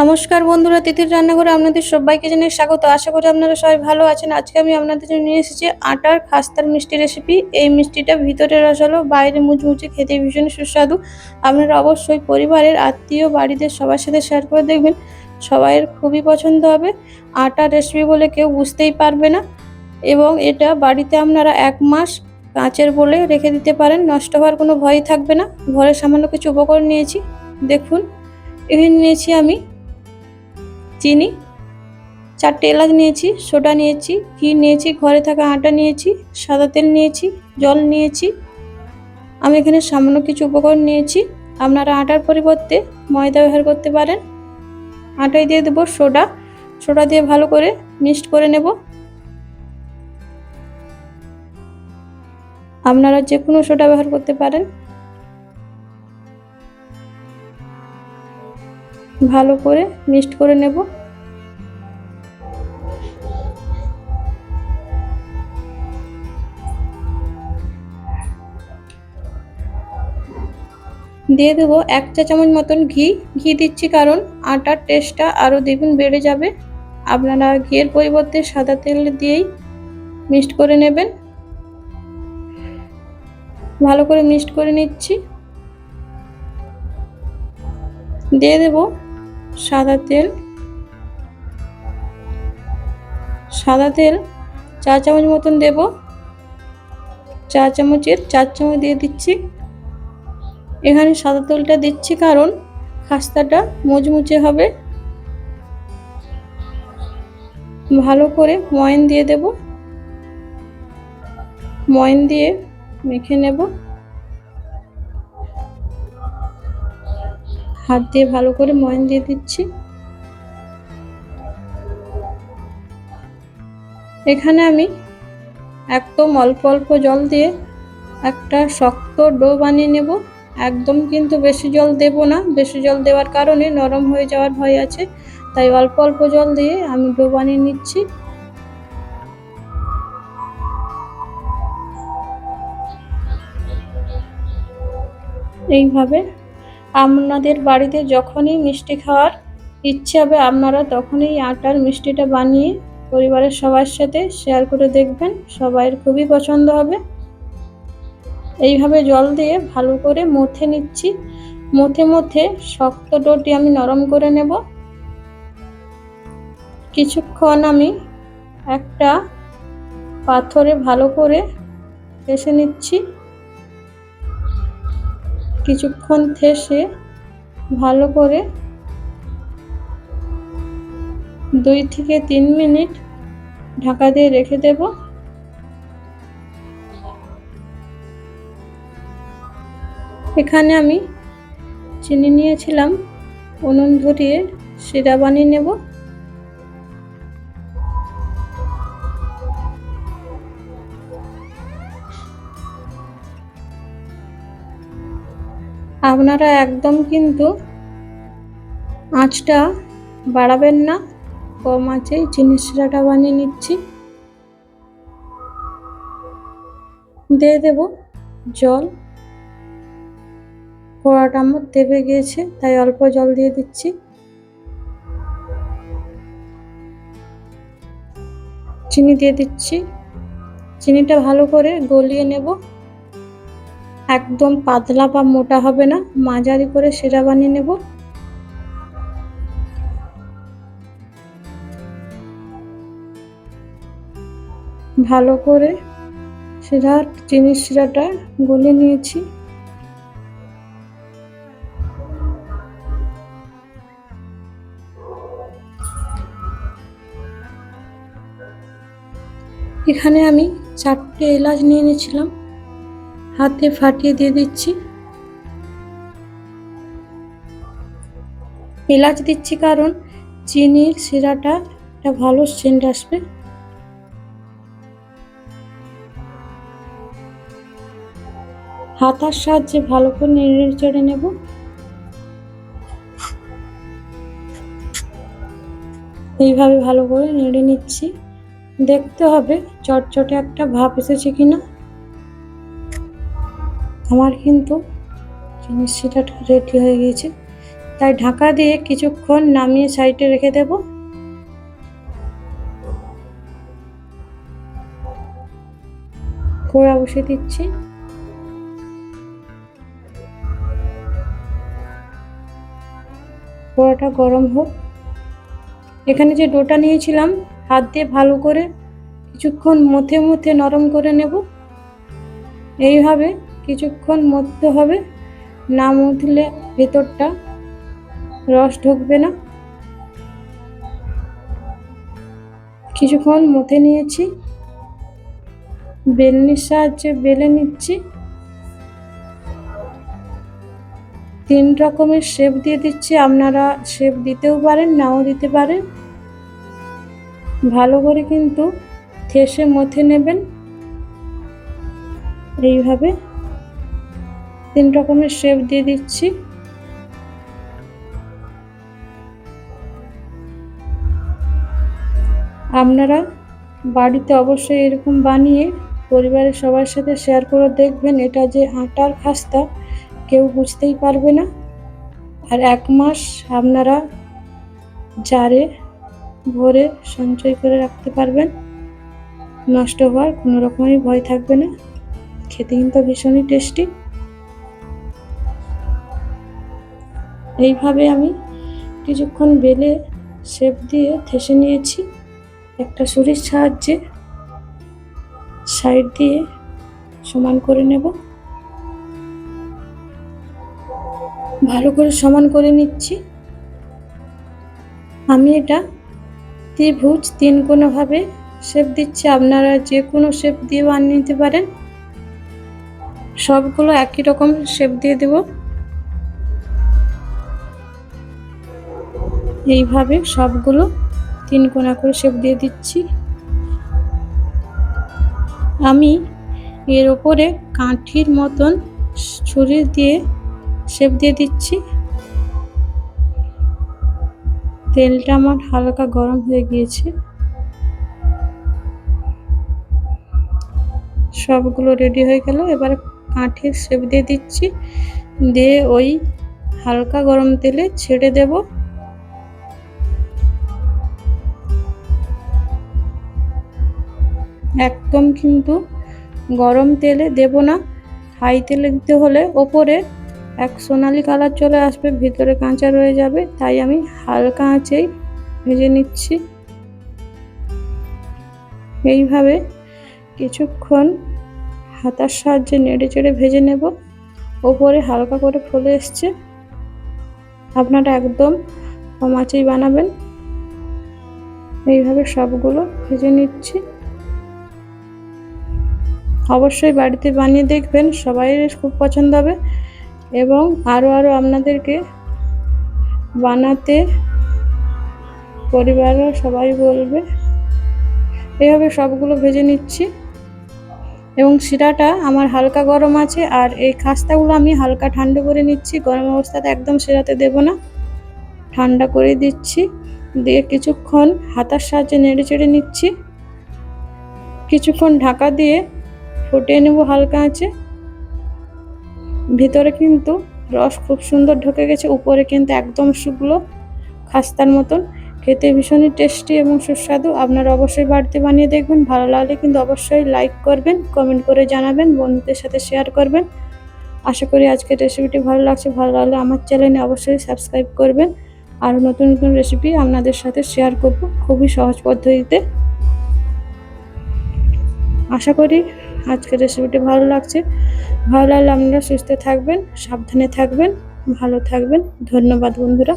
নমস্কার বন্ধুরা, তিথির রান্নাঘরে আপনাদের সবাইকে জানাই স্বাগত। আশা করি আপনারা সবাই ভালো আছেন। আজকে আমি আপনাদের জন্য নিয়ে এসেছি আটার খাস্তার মিষ্টি রেসিপি এই মিষ্টিটা ভিতরে রসালো, বাইরে মুচমুচে খেতে ভীষণ সুস্বাদু। আপনারা অবশ্যই পরিবারের আত্মীয় বাড়িতে সবার সাথে শেয়ার করে দেখবেন। সবাইয়ের খুবই পছন্দ হবে। আটার রেসিপি বলে কেউ বুঝতেই পারবে না। এবং এটা বাড়িতে আপনারা এক মাস কাঁচের বলে রেখে দিতে পারেন। নষ্ট হওয়ার কোনো ভয়ই থাকবে না। ঘরে সামান্য কিছু উপকরণ নিয়েছি। দেখুন, এখানে নিয়েছি আমি চিনি, চারটে এলাচ নিয়েছি, সোডা নিয়েছি, ঘি নিয়েছি, ঘরে থাকা আটা নিয়েছি, সাদা তেল নিয়েছি, জল নিয়েছি। আমি এখানে সামান্য কিছু উপকরণ নিয়েছি। আপনারা আটার পরিবর্তে ময়দা ব্যবহার করতে পারেন। আটাই দিয়ে দেবো সোডা। সোডা দিয়ে ভালো করে মিক্সড করে নেব। আপনারা যে কোনো সোডা ব্যবহার করতে পারেন। ভালো করে মিক্সড করে নেব। দিয়ে দেবো এক চা চামচ মতন ঘি। ঘি দিচ্ছি কারণ আটার টেস্টটা আরও দ্বিগুণ বেড়ে যাবে। আপনারা ঘিয়ের পরিবর্তে সাদা তেল দিয়েই মিক্সড করে নেবেন। ভালো করে মিক্সড করে নিচ্ছি। দিয়ে দেব সাদা তেল সাদা তেল চা চামচ মতন দেব। চা চামচের চার চামচ দিয়ে দিচ্ছি। এখানে সাদা তেলটা দিচ্ছি কারণ খাস্তাটা মুচমুচে হবে। ভালো করে ময়ন দিয়ে দেব। ময়ন দিয়ে মেখে নেব। হাত দিয়ে ভালো করে ময়ন দিয়ে দিচ্ছি। এখানে আমি একদম অল্প অল্প জল দিয়ে একটা শক্ত ডো বানিয়ে নেব। একদম কিন্তু বেশি জল দেব না। বেশি জল দেওয়ার কারণে নরম হয়ে যাওয়ার ভয় আছে। তাই অল্প অল্প জল দিয়ে আমি ডো বানিয়ে নিচ্ছি। এইভাবে আপনাদের বাড়িতে যখনই মিষ্টি খাওয়ার ইচ্ছে হবে, আপনারা তখনই আটার মিষ্টিটা বানিয়ে পরিবারের সবার সাথে শেয়ার করে দেখবেন। সবাইয়ের খুবই পছন্দ হবে। এইভাবে জল দিয়ে ভালো করে মথে নিচ্ছি। মথে মথে শক্ত ডোটি আমি নরম করে নেব। কিছুক্ষণ আমি একটা পাথরে ভালো করে এসে নিচ্ছি। কিছুক্ষণ থেসে ভালো করে দুই থেকে তিন মিনিট ঢাকা দিয়ে রেখে দেব। এখানে আমি চিনি নিয়েছিলাম, উনুন ধরিয়ে সিরা বানিয়ে নেব। আপনারা একদম কিন্তু আঁচটা বাড়াবেন না। কম আঁচেই চিনি শিরাটা বানিয়ে নিচ্ছি। দিয়ে দেব জল। কড়াটা আমার দেবে গিয়েছে, তাই অল্প জল দিয়ে দিচ্ছি। চিনি দিয়ে দিচ্ছি। চিনিটা ভালো করে গলিয়ে নেব। একদম পাতলা বা মোটা হবে না। মাঝারি করে সেরা বানিয়ে নেব। ভালো করে সেরা চিনি শিরাটা গলে নিয়েছি। এখানে আমি চারটে এলাচ নিয়ে নিয়েছিলাম। হাতে ফাটিয়ে দিয়ে দিচ্ছি। এলাচ দিচ্ছি কারণ চিনির শিরাটা একটা ভালো সেন্ট আসবে। হাতার সাহায্যে ভালো করে নেড়ে চড়ে নেব। এইভাবে ভালো করে নেড়ে নিচ্ছি। দেখতে হবে চটচটে একটা ভাব এসেছে কিনা। আমার কিন্তু জিনিস সেটা রেডি হয়ে গিয়েছে। তাই ঢাকা দিয়ে কিছুক্ষণ নামিয়ে সাইডে রেখে দেব। কড়া বসে দিচ্ছি। কড়াটা গরম হোক। এখানে যে ডোটা নিয়েছিলাম, হাত দিয়ে ভালো করে কিছুক্ষণ মথে মথে নরম করে নেব। এইভাবে কিছুক্ষণ মথতে হবে। না মথলে ভেতরটা রস ঢুকবে না। কিছুক্ষণ মথে নিয়েছি। বেলনির সাহায্যে বেলে নিচ্ছি। তিন রকমের শেপ দিয়ে দিচ্ছি। আপনারা শেপ দিতেও পারেন, নাও দিতে পারেন। ভালো করে কিন্তু থেসে মথে নেবেন। এইভাবে তিন রকমের শেপ দিয়ে দিচ্ছি। আপনারা বাড়িতে অবশ্যই এরকম বানিয়ে পরিবারের সবার সাথে শেয়ার করে দেখবেন, এটা যে আটার খাস্তা, কেউ বুঝতেই পারবে না। আর এক মাস আপনারা জারে ভরে সঞ্চয় করে রাখতে পারবেন। নষ্ট হওয়ার কোনো রকমই ভয় থাকবে না। খেতে কিন্তু ভীষণই টেস্টি এইভাবে আমি কিছুক্ষণ বেলে শেপ দিয়ে থেসে নিয়েছি। একটা ছুরির সাহায্যে সাইড দিয়ে সমান করে নেব। ভালো করে সমান করে নিচ্ছি। আমি এটা ত্রিভুজ তিন কোনোভাবে শেপ দিচ্ছি। আপনারা যে কোনো শেপ দিয়ে বানিয়ে নিতে পারেন। সবগুলো একই রকম শেপ দিয়ে দেব। এইভাবে সবগুলো তিন কোনা করে শেপ দিয়ে দিচ্ছি। আমি এর ওপরে কাঠির মতন ছুরি দিয়ে শেপ দিয়ে দিচ্ছি। তেলটা আমার হালকা গরম হয়ে গিয়েছে। সবগুলো রেডি হয়ে গেল। এবার কাঠির শেপ দিয়ে দিচ্ছি। দিয়ে ওই হালকা গরম তেলে ছেড়ে দেব। একদম কিন্তু গরম তেলে দেব না। হাই তেলে দিতে হলে ওপরে এক সোনালি কালার চলে আসবে, ভিতরে কাঁচা রয়ে যাবে, তাই আমি হালকা আঁচেই ভেজে নিচ্ছি। এইভাবে কিছুক্ষণ হাতার সাহায্যে নেড়ে চেড়ে ভেজে নেব। ওপরে হালকা করে ফলে এসছে। আপনারা একদম কম আঁচেই বানাবেন। এইভাবে সবগুলো ভেজে নিচ্ছি। অবশ্যই বাড়িতে বানিয়ে দেখবেন, সবাই খুব পছন্দ হবে। এবং আরও আরও আপনাদেরকে বানাতে পরিবারও সবাই বলবে। এইভাবে সবগুলো ভেজে নিচ্ছি। এবং শিরাটা আমার হালকা গরম আছে, আর এই খাস্তাগুলো আমি হালকা ঠান্ডা করে নিচ্ছি। গরম অবস্থাতে একদম শিরাতে দেব না। ঠান্ডা করে দিচ্ছি। দিয়ে কিছুক্ষণ হাতার সাহায্যে নেড়ে চেড়ে নিচ্ছি। কিছুক্ষণ ঢাকা দিয়ে ফুটিয়ে নেব হালকা আছে ভিতরে কিন্তু রস খুব সুন্দর ঢুকে গেছে, উপরে কিন্তু একদম শুকলো খাস্তার মতন। খেতে ভীষণই টেস্টি এবং সুস্বাদু। আপনারা অবশ্যই বাড়িতে বানিয়ে দেখবেন, ভালো লাগলে কিন্তু অবশ্যই লাইক করবেন, কমেন্ট করে জানাবেন, বন্ধুদের সাথে শেয়ার করবেন। আশা করি আজকের রেসিপিটি ভালো লাগছে, ভালো লাগলে আমার চ্যানেলে অবশ্যই সাবস্ক্রাইব করবেন। আর নতুন নতুন রেসিপি আপনাদের সাথে শেয়ার করব খুবই সহজ পদ্ধতিতে। আশা করি আজকের রেসিপিটি ভালো লাগছে। ভালো লাগলে আপনারা সুস্থ থাকবেন, সাবধানে থাকবেন, ভালো থাকবেন। ধন্যবাদ বন্ধুরা।